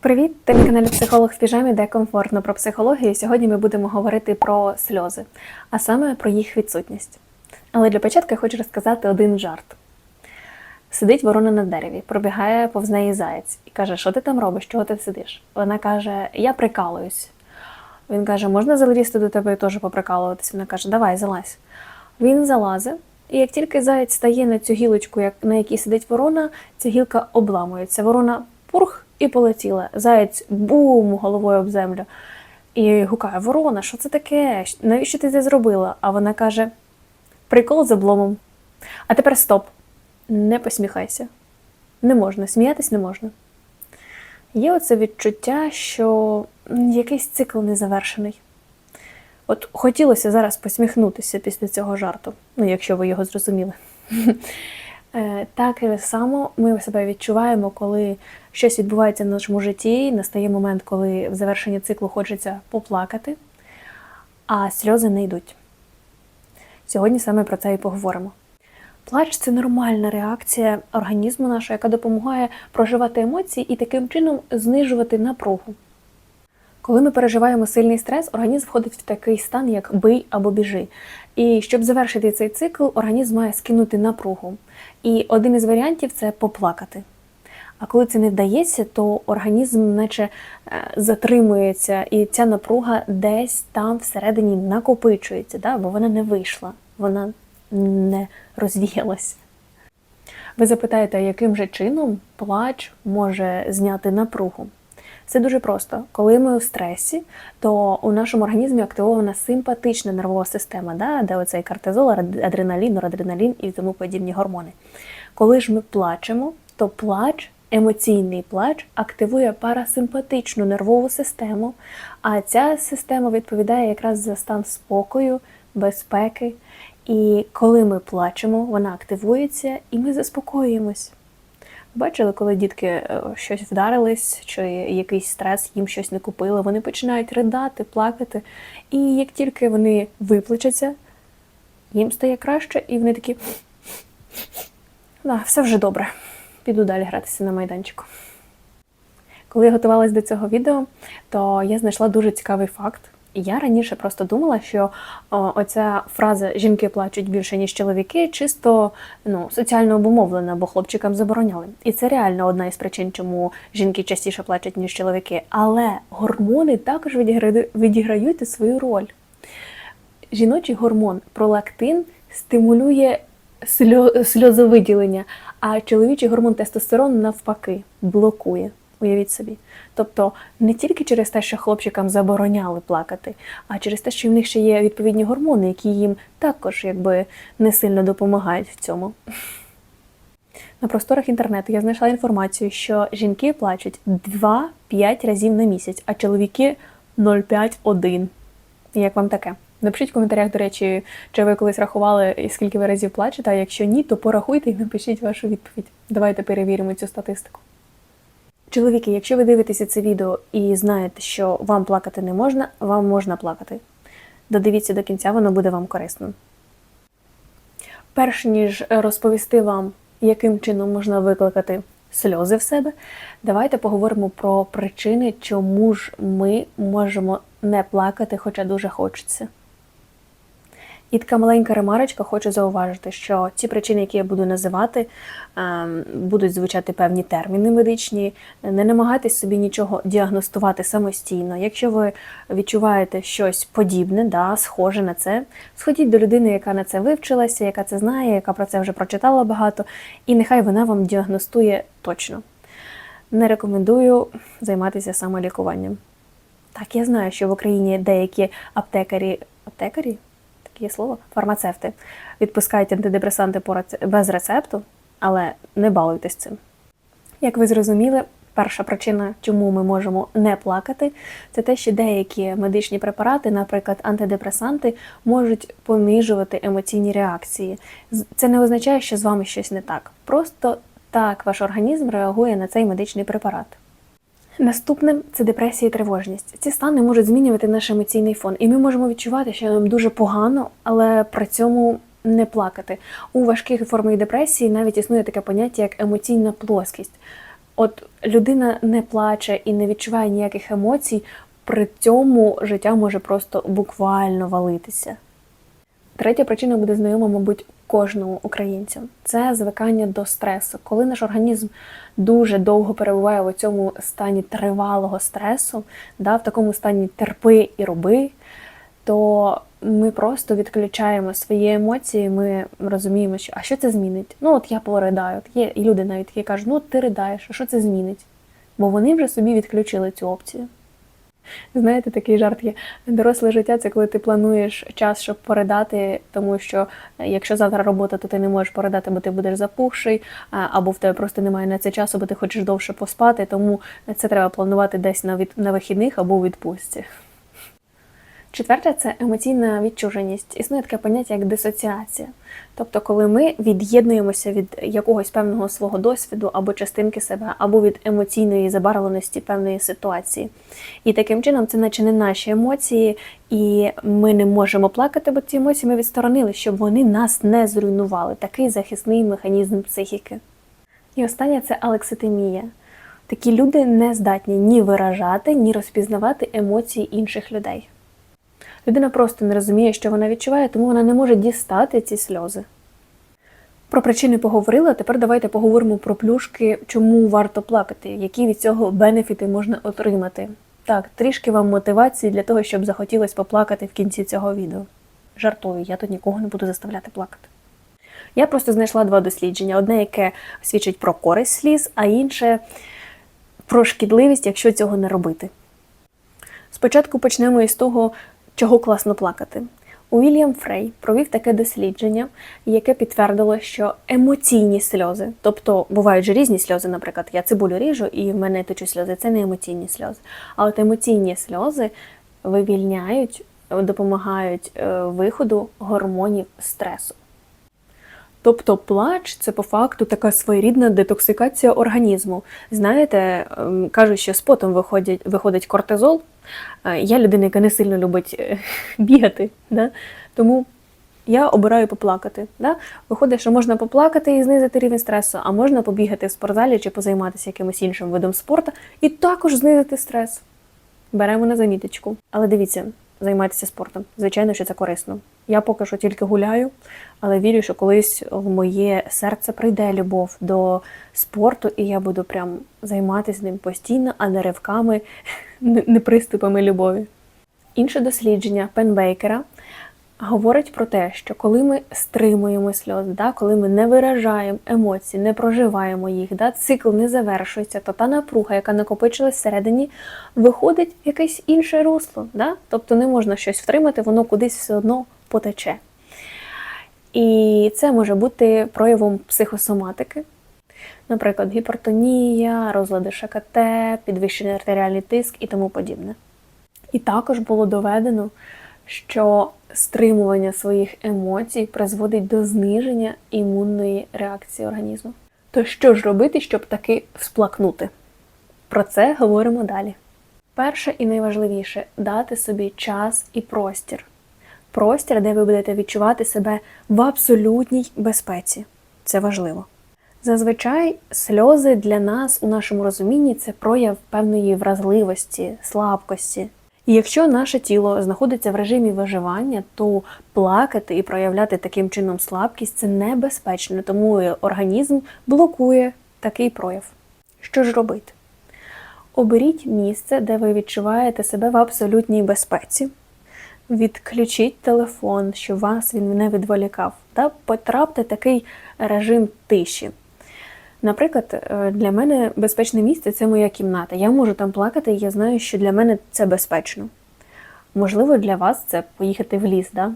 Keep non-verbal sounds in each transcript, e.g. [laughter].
Привіт! Ти на каналі Психолог в піжамі, де комфортно про психологію. Сьогодні ми будемо говорити про сльози, а саме про їх відсутність. Але для початку я хочу розказати один жарт. Сидить ворона на дереві, пробігає повз неї заєць і каже, що ти там робиш, чого ти сидиш? Вона каже, я прикалуюсь. Він каже, можна залізти до тебе і теж поприкалуватись? Вона каже, давай, залазь. Він залазить, і як тільки заєць стає на цю гілочку, на якій сидить ворона, ця гілка обламується. Ворона пурх і полетіла. Заєць бум головою об землю. І гукає: Ворона, що це таке? Навіщо ти це зробила? А вона каже: прикол з обломом. А тепер стоп. Не посміхайся. Не можна, сміятись не можна. Є оце відчуття, що якийсь цикл незавершений. От хотілося зараз посміхнутися після цього жарту, ну, якщо ви його зрозуміли. [laughs] Е, Так само ми себе відчуваємо, коли щось відбувається в нашому житті, настає момент, коли в завершенні циклу хочеться поплакати, а сльози не йдуть. Сьогодні саме про це і поговоримо. Плач це нормальна реакція організму нашого, яка допомагає проживати емоції і таким чином знижувати напругу. Коли ми переживаємо сильний стрес, організм входить в такий стан, як бий або біжи. І щоб завершити цей цикл, організм має скинути напругу. І один із варіантів це поплакати. А коли це не вдається, то організм наче е, затримується, і ця напруга десь там всередині накопичується, да? бо вона не вийшла, вона не розвіялась. Ви запитаєте, яким же чином плач може зняти напругу? Це дуже просто. Коли ми у стресі, то у нашому організмі активована симпатична нервова система, да, де оцей кортизол, адреналін, норадреналін і тому подібні гормони. Коли ж ми плачемо, то плач, емоційний плач, активує парасимпатичну нервову систему, а ця система відповідає якраз за стан спокою, безпеки. І коли ми плачемо, вона активується і ми заспокоюємось. Бачили, коли дітки е, щось вдарились, чи якийсь стрес, їм щось не купили, вони починають ридати, плакати. І як тільки вони виплачаться, їм стає краще, і вони такі. Да, все вже добре. Піду далі гратися на майданчику. Коли я готувалась до цього відео, то я знайшла дуже цікавий факт. Я раніше просто думала, що о, оця фраза жінки плачуть більше, ніж чоловіки, чисто ну, соціально обумовлена, бо хлопчикам забороняли. І це реально одна із причин, чому жінки частіше плачуть, ніж чоловіки. Але гормони також відіграють свою роль. Жіночий гормон пролактин стимулює сльозовиділення, а чоловічий гормон тестостерон навпаки блокує. Уявіть собі. Тобто не тільки через те, що хлопчикам забороняли плакати, а через те, що в них ще є відповідні гормони, які їм також якби не сильно допомагають в цьому. На просторах інтернету я знайшла інформацію, що жінки плачуть 2-5 разів на місяць, а чоловіки 0,5-1. Як вам таке? Напишіть в коментарях, до речі, чи ви колись рахували, скільки ви разів плачете, а якщо ні, то порахуйте і напишіть вашу відповідь. Давайте перевіримо цю статистику. Чоловіки, якщо ви дивитеся це відео і знаєте, що вам плакати не можна, вам можна плакати. Додивіться до кінця, воно буде вам корисним. Перш ніж розповісти вам, яким чином можна викликати сльози в себе, давайте поговоримо про причини, чому ж ми можемо не плакати, хоча дуже хочеться. І така маленька ремарочка, хочу зауважити, що ці причини, які я буду називати, ем, будуть звучати певні терміни медичні. Не намагайтесь собі нічого діагностувати самостійно. Якщо ви відчуваєте щось подібне, да, схоже на це, сходіть до людини, яка на це вивчилася, яка це знає, яка про це вже прочитала багато, і нехай вона вам діагностує точно. Не рекомендую займатися самолікуванням. Так, я знаю, що в Україні деякі аптекарі, аптекарі? Є слово, фармацевти відпускають антидепресанти без рецепту, але не балуйтесь цим. Як ви зрозуміли, перша причина, чому ми можемо не плакати, це те, що деякі медичні препарати, наприклад, антидепресанти, можуть понижувати емоційні реакції. Це не означає, що з вами щось не так. Просто так ваш організм реагує на цей медичний препарат. Наступним це депресія і тривожність. Ці стани можуть змінювати наш емоційний фон, і ми можемо відчувати, що нам дуже погано, але при цьому не плакати. У важких формах депресії навіть існує таке поняття як емоційна плоскість. От людина не плаче і не відчуває ніяких емоцій, при цьому життя може просто буквально валитися. Третя причина буде знайома, мабуть, кожному українцю. Це звикання до стресу. Коли наш організм дуже довго перебуває в цьому стані тривалого стресу, да, в такому стані терпи і роби, то ми просто відключаємо свої емоції, ми розуміємо, що а що це змінить? Ну, от я поридаю. От є люди навіть які кажуть, ну ти ридаєш, а що це змінить? Бо вони вже собі відключили цю опцію. Знаєте, такий жарт є. Доросле життя це коли ти плануєш час, щоб передати, тому що е, якщо завтра робота, то ти не можеш передати, бо ти будеш запухший, або в тебе просто немає на це часу, бо ти хочеш довше поспати, тому це треба планувати десь на, від... на вихідних або у відпустці. Четверте це емоційна відчуженість. Існує таке поняття як дисоціація. Тобто, коли ми від'єднуємося від якогось певного свого досвіду або частинки себе, або від емоційної забарвленості певної ситуації. І таким чином це наче не наші емоції, і ми не можемо плакати, бо ці емоції ми відсторонили, щоб вони нас не зруйнували. Такий захисний механізм психіки. І останнє це алекситимія. Такі люди не здатні ні виражати, ні розпізнавати емоції інших людей. Людина просто не розуміє, що вона відчуває, тому вона не може дістати ці сльози. Про причини поговорила. Тепер давайте поговоримо про плюшки, чому варто плакати, які від цього бенефіти можна отримати. Так, трішки вам мотивації для того, щоб захотілося поплакати в кінці цього відео. Жартую, я тут нікого не буду заставляти плакати. Я просто знайшла два дослідження: одне, яке свідчить про користь сліз, а інше про шкідливість, якщо цього не робити. Спочатку почнемо із того, чого класно плакати. Уільям Фрей провів таке дослідження, яке підтвердило, що емоційні сльози, тобто бувають же різні сльози, наприклад, я цибулю ріжу і в мене течуть сльози, це не емоційні сльози. А от емоційні сльози вивільняють, допомагають е, виходу гормонів стресу. Тобто плач це по факту така своєрідна детоксикація організму. Знаєте, ем, кажуть, що з потом виходять, виходить кортизол. Е, Я людина, яка не сильно любить е, [laughs] бігати, да? тому я обираю поплакати. Да? Виходить, що можна поплакати і знизити рівень стресу, а можна побігати в спортзалі чи позайматися якимось іншим видом спорту і також знизити стрес. Беремо на заміточку. Але дивіться, займайтеся спортом. Звичайно, що це корисно. Я поки що тільки гуляю, але вірю, що колись в моє серце прийде любов до спорту, і я буду прям займатися ним постійно, а не ривками, [laughs] не приступами любові. Інше дослідження Пенбейкера говорить про те, що коли ми стримуємо сльози, да, коли ми не виражаємо емоції, не проживаємо їх, да, цикл не завершується, то та напруга, яка накопичилась всередині, виходить в якесь інше русло. Да? Тобто не можна щось втримати, воно кудись все одно потече. І це може бути проявом психосоматики. Наприклад, гіпертонія, розлади ШКТ, підвищений артеріальний тиск і тому подібне. І також було доведено, що стримування своїх емоцій призводить до зниження імунної реакції організму. То що ж робити, щоб таки всплакнути? Про це говоримо далі. Перше і найважливіше дати собі час і простір. Простір, де ви будете відчувати себе в абсолютній безпеці. Це важливо. Зазвичай сльози для нас у нашому розумінні це прояв певної вразливості, слабкості. І якщо наше тіло знаходиться в режимі виживання, то плакати і проявляти таким чином слабкість це небезпечно, тому організм блокує такий прояв. Що ж робити? Оберіть місце, де ви відчуваєте себе в абсолютній безпеці. Відключіть телефон, щоб вас він не відволікав, та потрапте такий режим тиші. Наприклад, е, для мене безпечне місце це моя кімната. Я можу там плакати, і я знаю, що для мене це безпечно. Можливо, для вас це поїхати в ліс, да?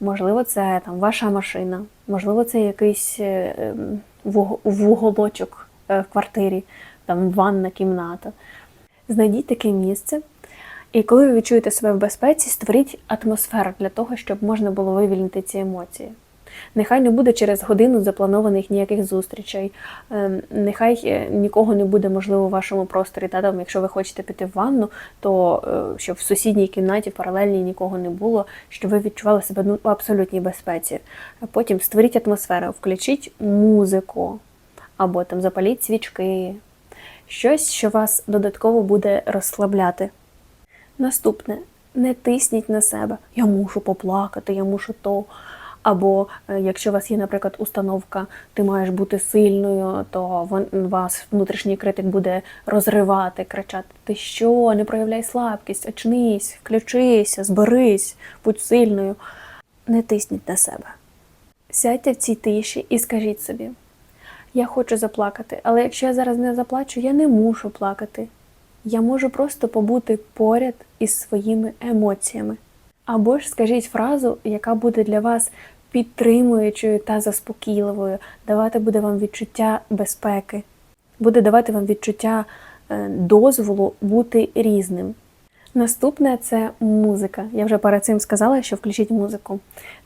можливо, це там ваша машина, можливо, це якийсь е, ем, вуг- вуголочок е, в квартирі, там ванна кімната. Знайдіть таке місце, і коли ви відчуєте себе в безпеці, створіть атмосферу для того, щоб можна було вивільнити ці емоції. Нехай не буде через годину запланованих ніяких зустрічей, ем, нехай е, нікого не буде, можливо, в вашому просторі. Та, там, якщо ви хочете піти в ванну, то е, щоб в сусідній кімнаті, паралельній нікого не було, щоб ви відчували себе ну, в абсолютній безпеці. Потім створіть атмосферу, включіть музику, або там запаліть свічки, щось, що вас додатково буде розслабляти. Наступне, не тисніть на себе. Я мушу поплакати, я мушу то. Або е, якщо у вас є, наприклад, установка, ти маєш бути сильною, то вас внутрішній критик буде розривати, кричати: Ти що, не проявляй слабкість, очнись, включися, зберись, будь сильною. Не тисніть на себе. Сядьте в цій тиші і скажіть собі: я хочу заплакати, але якщо я зараз не заплачу, я не мушу плакати. Я можу просто побути поряд із своїми емоціями. Або ж скажіть фразу, яка буде для вас підтримуючою та заспокійливою, давати буде вам відчуття безпеки, буде давати вам відчуття е, дозволу бути різним. Наступне це музика. Я вже перед цим сказала, що включіть музику.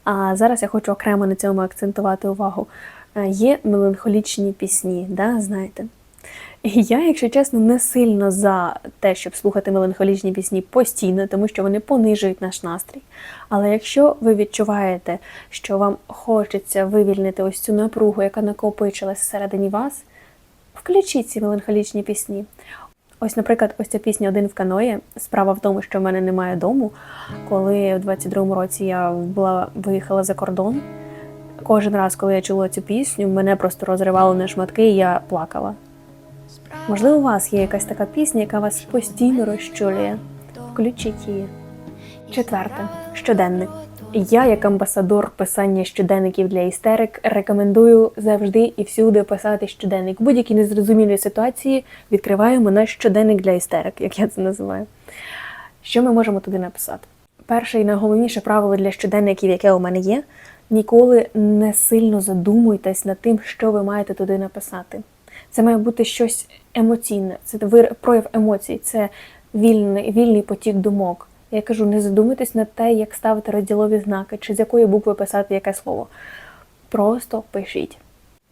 А зараз я хочу окремо на цьому акцентувати увагу. Е, Є меланхолічні пісні, да, знаєте. І я, якщо чесно, не сильно за те, щоб слухати меланхолічні пісні постійно, тому що вони понижують наш настрій. Але якщо ви відчуваєте, що вам хочеться вивільнити ось цю напругу, яка накопичилась всередині вас, включіть ці меланхолічні пісні. Ось, наприклад, ось ця пісня Один в каної. Справа в тому, що в мене немає дому. Коли в 22-му році я була виїхала за кордон, кожен раз, коли я чула цю пісню, мене просто розривало на шматки, і я плакала. Можливо, у вас є якась така пісня, яка вас постійно розчулює. Включіть її. Четверте щоденник. Я, як амбасадор писання щоденників для істерик, рекомендую завжди і всюди писати щоденник. Будь-якій незрозумілій ситуації відкриваємо наш щоденник для істерик, як я це називаю. Що ми можемо туди написати? Перше і найголовніше правило для щоденників, яке у мене є, ніколи не сильно задумуйтесь над тим, що ви маєте туди написати. Це має бути щось емоційне, це прояв емоцій, це вільний, вільний потік думок. Я кажу, не задумуйтесь над те, як ставити розділові знаки, чи з якої букви писати яке слово. Просто пишіть.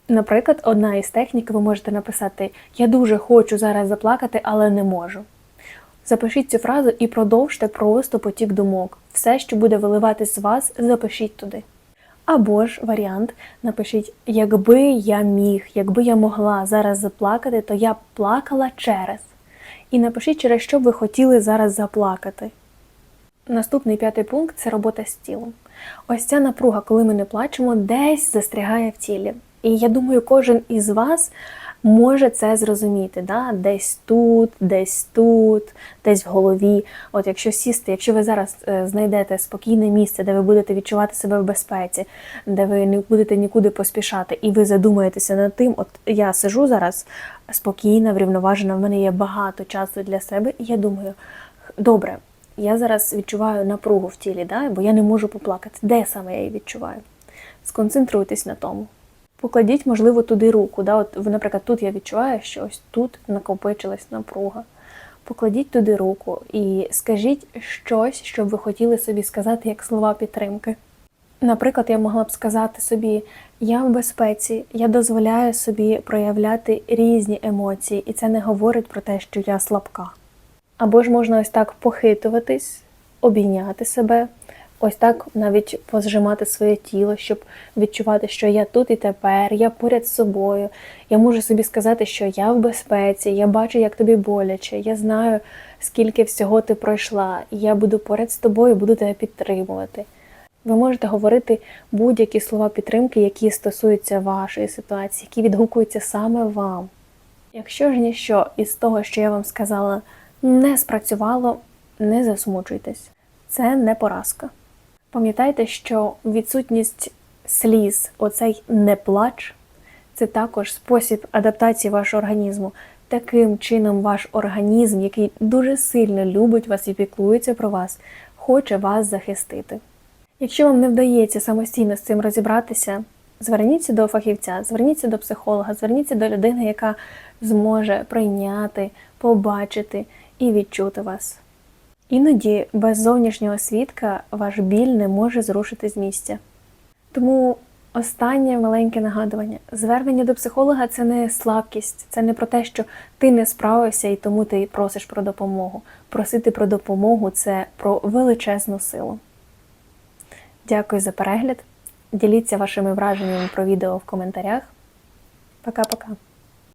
Наприклад, одна із технік ви можете написати Я дуже хочу зараз заплакати, але не можу. Запишіть цю фразу і продовжте просто потік думок. Все, що буде виливатись з вас, запишіть туди. Або ж варіант напишіть, якби я міг, якби я могла зараз заплакати, то я б плакала через. І напишіть, через що б ви хотіли зараз заплакати. Наступний п'ятий пункт це робота з тілом. Ось ця напруга, коли ми не плачемо, десь застрягає в тілі. І я думаю, кожен із вас може це зрозуміти. Да? Десь тут, десь тут, десь в голові. От якщо сісти, якщо ви зараз е, знайдете спокійне місце, де ви будете відчувати себе в безпеці, де ви не будете нікуди поспішати, і ви задумаєтеся над тим, от я сижу зараз спокійна, врівноважена, в мене є багато часу для себе, і я думаю, добре. Я зараз відчуваю напругу в тілі, да? бо я не можу поплакати. Де саме я її відчуваю? Сконцентруйтесь на тому. Покладіть, можливо, туди руку. Да? От, наприклад, тут я відчуваю, що ось тут накопичилась напруга. Покладіть туди руку і скажіть щось, що б ви хотіли собі сказати як слова підтримки. Наприклад, я могла б сказати собі: я в безпеці, я дозволяю собі проявляти різні емоції, і це не говорить про те, що я слабка. Або ж можна ось так похитуватись, обійняти себе, ось так навіть позжимати своє тіло, щоб відчувати, що я тут і тепер, я поряд з собою. Я можу собі сказати, що я в безпеці, я бачу, як тобі боляче, я знаю, скільки всього ти пройшла, і я буду поряд з тобою, буду тебе підтримувати. Ви можете говорити будь-які слова підтримки, які стосуються вашої ситуації, які відгукуються саме вам. Якщо ж ніщо із того, що я вам сказала, не спрацювало, не засмучуйтесь. Це не поразка. Пам'ятайте, що відсутність сліз, оцей не плач, це також спосіб адаптації вашого організму. Таким чином, ваш організм, який дуже сильно любить вас і піклується про вас, хоче вас захистити. Якщо вам не вдається самостійно з цим розібратися, зверніться до фахівця, зверніться до психолога, зверніться до людини, яка зможе прийняти, побачити і відчути вас. Іноді без зовнішнього свідка ваш біль не може зрушити з місця. Тому останнє маленьке нагадування: звернення до психолога це не слабкість, це не про те, що ти не справився і тому ти просиш про допомогу. Просити про допомогу це про величезну силу. Дякую за перегляд. Діліться вашими враженнями про відео в коментарях. Пока-пока.